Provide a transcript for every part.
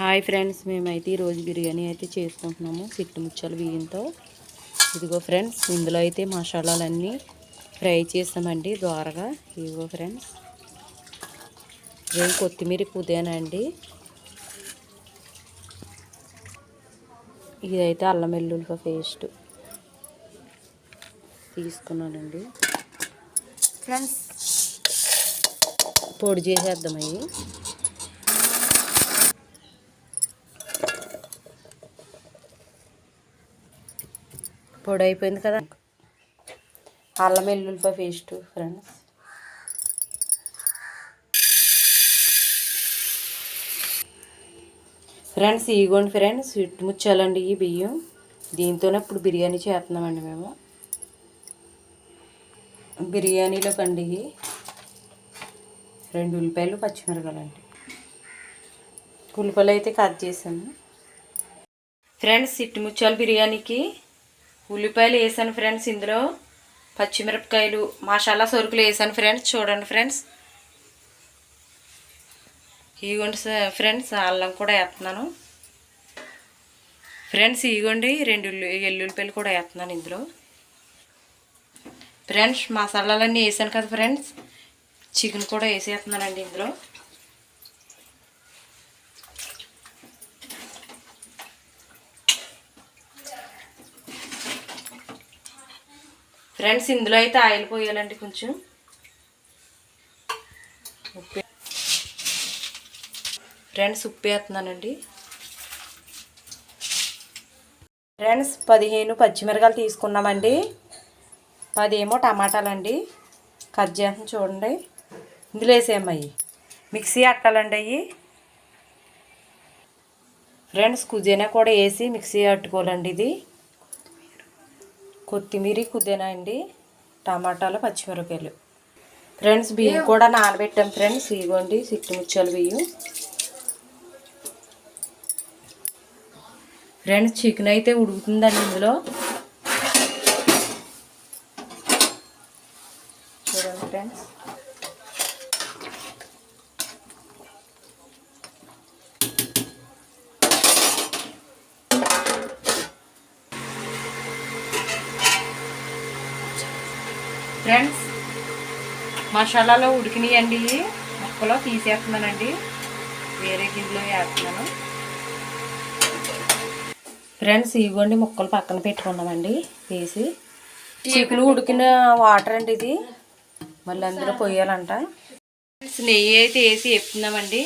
Hi friends మేమైతే ఈరోజు బిర్యానీ అయితే చేసుకుంటున్నాము సిట్టు ముచ్చల బియ్యంతో. ఇదిగో ఫ్రెండ్స్ ఇందులో అయితే మసాలాలన్నీ ఫ్రై చేసామండి ద్వారగా. ఇదిగో ఫ్రెండ్స్ ఇదేం కొత్తిమీర పుదీనా అండి ఇదైతే అల్లం వెల్లుల్లి పేస్ట్ తీసుకున్నానండి. ఫ్రెండ్స్. పొడి చేసేద్దాం అవి పొడి అయిపోయింది కదా. అల్లం వెల్లుల్లిపాయ పేస్ట్ ఫ్రెండ్స్ ఫ్రెండ్స్ ఇగోండి ఫ్రెండ్స్ ముచ్చాలండి ఈ బియ్యం. దీంతోనే ఇప్పుడు బిర్యానీ చేస్తున్నామండి మేము. బిర్యానీలో కండి రెండు ఉల్లిపాయలు పచ్చిమిరకాయలండి ఉల్లిపాయలు అయితే కట్ చేసాము ఫ్రెండ్స్ ఇట్టు ముచ్చాల బిర్యానీకి. ఉల్లిపాయలు వేసాను ఫ్రెండ్స్ ఇందులో. పచ్చిమిరపకాయలు మసాలా సరుకులు వేసాను ఫ్రెండ్స్. చూడండి ఫ్రెండ్స్. ఇదిగోండి ఫ్రెండ్స్ అల్లం కూడా వేస్తున్నాను. ఫ్రెండ్స్ ఇదిగోండి రెండు ఉల్లి ఎల్లుల్లిపాయలు కూడా వేస్తున్నాను ఇందులో. ఫ్రెండ్స్ మసాలాలన్నీ వేసాను కదా ఫ్రెండ్స్. చికెన్ కూడా వేసేస్తున్నానండి ఇందులో. ఫ్రెండ్స్ ఇందులో అయితే ఆయిల్ పోయాలండి కొంచెం. ఉప్పు ఫ్రెండ్స్ ఉప్పు వేస్తున్నానండి ఫ్రెండ్స్ పదిహేను పచ్చిమిరకాయలు తీసుకున్నామండి. పదేమో టమాటాలండి. కట్ చేసిన చూడండి. ఇందులో వేసేయమ్మయ్యి మిక్సీ అట్టాలండి అవి ఫ్రెండ్స్ కుదేనా కూడా వేసి మిక్సీ అట్టుకోవాలండి ఇది. కొత్తిమీర కుదేనా అండి టమాటాలు పచ్చిమిరపకాయలు. ఫ్రెండ్స్ బియ్యం కూడా నానబెట్టాం ఫ్రెండ్స్. ఇవ్వండి సిట్టి ముచ్చాలు బియ్యం. ఫ్రెండ్స్ చికెన్ అయితే ఉడుకుతుందండి ఇందులో. చూడండి ఫ్రెండ్స్. ఫ్రెండ్స్ మసాలాలో ఉడికినాయండి. ఇవి. ముక్కలో తీసేస్తున్నానండి. వేరే గిన్నెలో వేస్తున్నాను. ఫ్రెండ్స్ ఇవ్వండి ముక్కలు పక్కన పెట్టుకున్నామండి. వేసి చికెన్ ఉడికిన వాటర్ అండి ఇది. మళ్ళీ అందులో పోయాలంట. ఫ్రెండ్స్ నెయ్యి అయితే వేసి చెప్తున్నామండి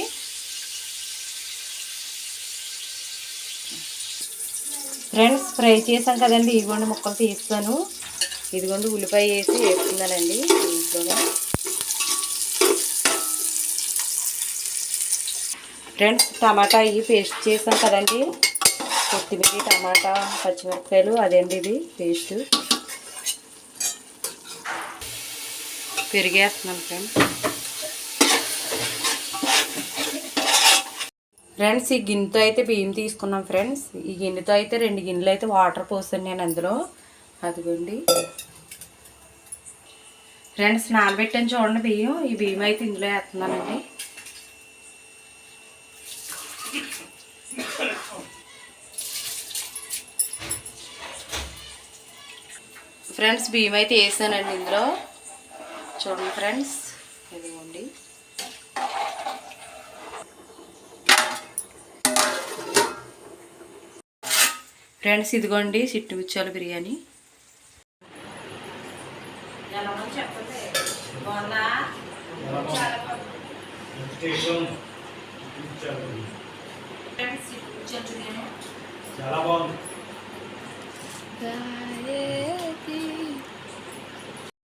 ఫ్రెండ్స్ ఫ్రై చేసాం కదండి. ఇవ్వండి ముక్కలు తీస్తాను. ఇదిగోండి ఉల్లిపాయ వేసి వేస్తున్నానండి ఇంట్లోనే ఫ్రెండ్స్ టమాటా ఇవి పేస్ట్ చేసాం కదండి. కొత్తిమీర టమాటా పచ్చిమిరపకాయలు అదండి ఇది? పేస్ట్. పెరిగేస్తున్నాం ఫ్రెండ్స్. ఫ్రెండ్స్ ఈ గిన్నెతో అయితే బియ్యం తీసుకున్నాం ఫ్రెండ్స్. ఈ గిన్నెతో అయితే రెండు గిన్నెలు అయితే వాటర్ పోసాను నేను అందులో. అదిగోండి. ఫ్రెండ్స్ నానబెట్టాను చూడండి బియ్యం. ఈ బియ్యం అయితే ఇందులో వేస్తున్నానండి. ఫ్రెండ్స్ బియ్యం అయితే వేసానండి ఇందులో. చూడండి ఫ్రెండ్స్ ఇదిగోండి. ఫ్రెండ్స్ ఇదిగోండి సిట్టు మిచ్చాల బిర్యానీ చాలా బాగుంది